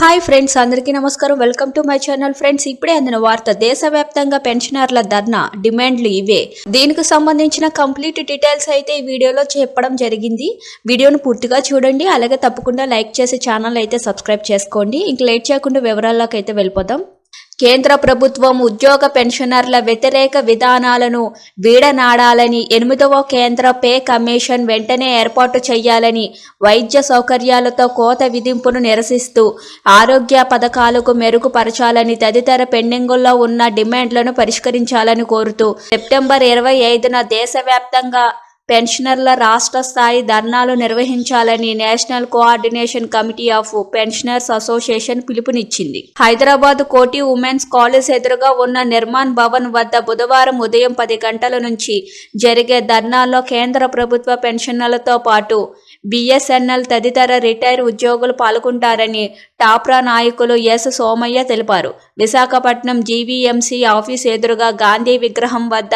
Hi friends అందరికీ నమస్కారం. Welcome to my channel friends ఇప్పుడే అందిన వార్త దేశవ్యాప్తంగా పెన్షనర్ల ధర్నా డిమాండ్లు ఇవే. దీనికి సంబంధించిన కంప్లీట్ డీటెయిల్స్ అయితే ఈ వీడియోలో చెప్పడం జరిగింది. వీడియోను పూర్తిగా చూడండి అలాగే తప్పకుండా లైక్ చేసి ఛానల్ అయితే సబ్స్క్రైబ్ చేసుకోండి. ఇంక లేట్ చేయకుండా వివరాల్లోకి అయితే వెళ్ళిపోదాం. కేంద్ర ప్రభుత్వం ఉద్యోగ పెన్షనర్ల వ్యతిరేక విధానాలను వీడనాడాలని ఎనిమిదవ కేంద్ర పే కమిషన్ వెంటనే ఏర్పాటు చేయాలని వైద్య సౌకర్యాలతో కోత విధింపును నిరసిస్తూ ఆరోగ్య పథకాలకు మెరుగుపరచాలని తదితర పెండింగుల్లో ఉన్న డిమాండ్లను పరిష్కరించాలని కోరుతూ సెప్టెంబర్ ఇరవై ఐదున దేశవ్యాప్తంగా పెన్షనర్ల రాష్ట్ర స్థాయి ధర్నాలు నిర్వహించాలని national coordination committee of pensioners association పిలుపునిచ్చింది. హైదరాబాద్ కోటి ఉమెన్స్ కాలేజ్ ఎదురుగా ఉన్న నిర్మాణ్ భవన్ వద్ద బుధవారం ఉదయం పది గంటల నుంచి జరిగే ధర్నాల్లో కేంద్ర ప్రభుత్వ పెన్షనర్లతో పాటు బిఎస్ఎన్ఎల్ తదితర రిటైర్ ఉద్యోగులు పాల్గొంటారని టాప్రా నాయకులు ఎస్ సోమయ్య తెలిపారు. విశాఖపట్నం జీవీఎంసీ ఆఫీస్ ఎదురుగా గాంధీ విగ్రహం వద్ద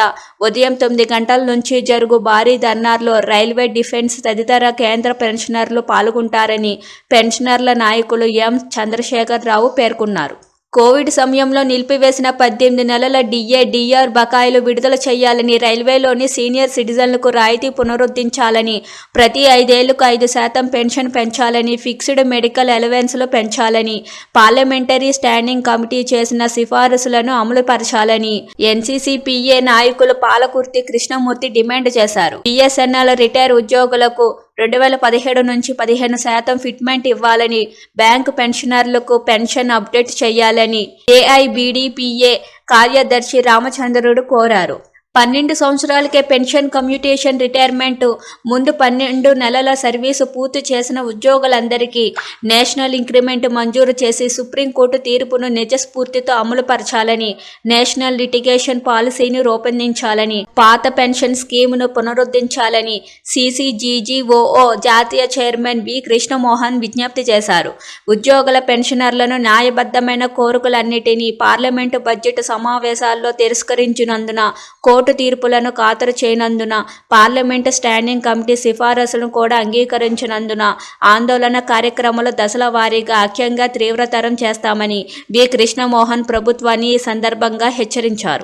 ఉదయం తొమ్మిది గంటల నుంచి జరుగు భారీ ధర్నాల్లో రైల్వే డిఫెన్స్ తదితర కేంద్ర పెన్షనర్లు పాల్గొంటారని పెన్షనర్ల నాయకులు ఎం చంద్రశేఖర్ రావు పేర్కొన్నారు. కోవిడ్ సమయంలో నిలిపివేసిన పద్దెనిమిది నెలల డిఏ డిఆర్ బకాయిలు విడుదల చేయాలని రైల్వేలోని సీనియర్ సిటిజన్లకు రాయితీ పునరుద్ధరించాలని ప్రతి ఐదేళ్ళకు ఐదు శాతం పెన్షన్ పెంచాలని ఫిక్స్డ్ మెడికల్ అలవెన్స్లు పెంచాలని పార్లమెంటరీ స్టాండింగ్ కమిటీ చేసిన సిఫారసులను అమలుపరచాలని ఎన్సీసీపీఏ నాయకులు పాలకుర్తి కృష్ణమూర్తి డిమాండ్ చేశారు. బిఎస్ఎన్ఎల్ రిటైర్ ఉద్యోగులకు రెండు వేల పదిహేడు నుంచి పదిహేను శాతం ఫిట్మెంట్ ఇవ్వాలని బ్యాంకు పెన్షనర్లకు పెన్షన్ అప్డేట్ చేయాలని ఏఐబిడిపిఏ కార్యదర్శి రామచంద్రుడు కోరారు. పన్నెండు సంవత్సరాలకే పెన్షన్ కమ్యూటేషన్ రిటైర్మెంట్ ముందు పన్నెండు నెలల సర్వీసు పూర్తి చేసిన ఉద్యోగులందరికీ నేషనల్ ఇంక్రిమెంట్ మంజూరు చేసి సుప్రీంకోర్టు తీర్పును నిజస్ఫూర్తితో అమలుపరచాలని నేషనల్ లిటిగేషన్ పాలసీని రూపొందించాలని పాత పెన్షన్ స్కీమును పునరుద్ధరించాలని సీసీజీజీఓఓ జాతీయ చైర్మన్ వి కృష్ణమోహన్ విజ్ఞప్తి చేశారు. ఉద్యోగుల పెన్షనర్లను న్యాయబద్ధమైన కోరికలన్నిటినీ పార్లమెంటు బడ్జెట్ సమావేశాల్లో తిరస్కరించినందున కోర్టు తీర్పులను ఖాతరు చేయనందున పార్లమెంటు స్టాండింగ్ కమిటీ సిఫారసులను కూడా అంగీకరించినందున ఆందోళన కార్యక్రమాలు దశల వారీగా అఖ్యంగా తీవ్రతరం చేస్తామని బి కృష్ణమోహన్ ప్రభుత్వాన్ని ఈ సందర్భంగా హెచ్చరించారు.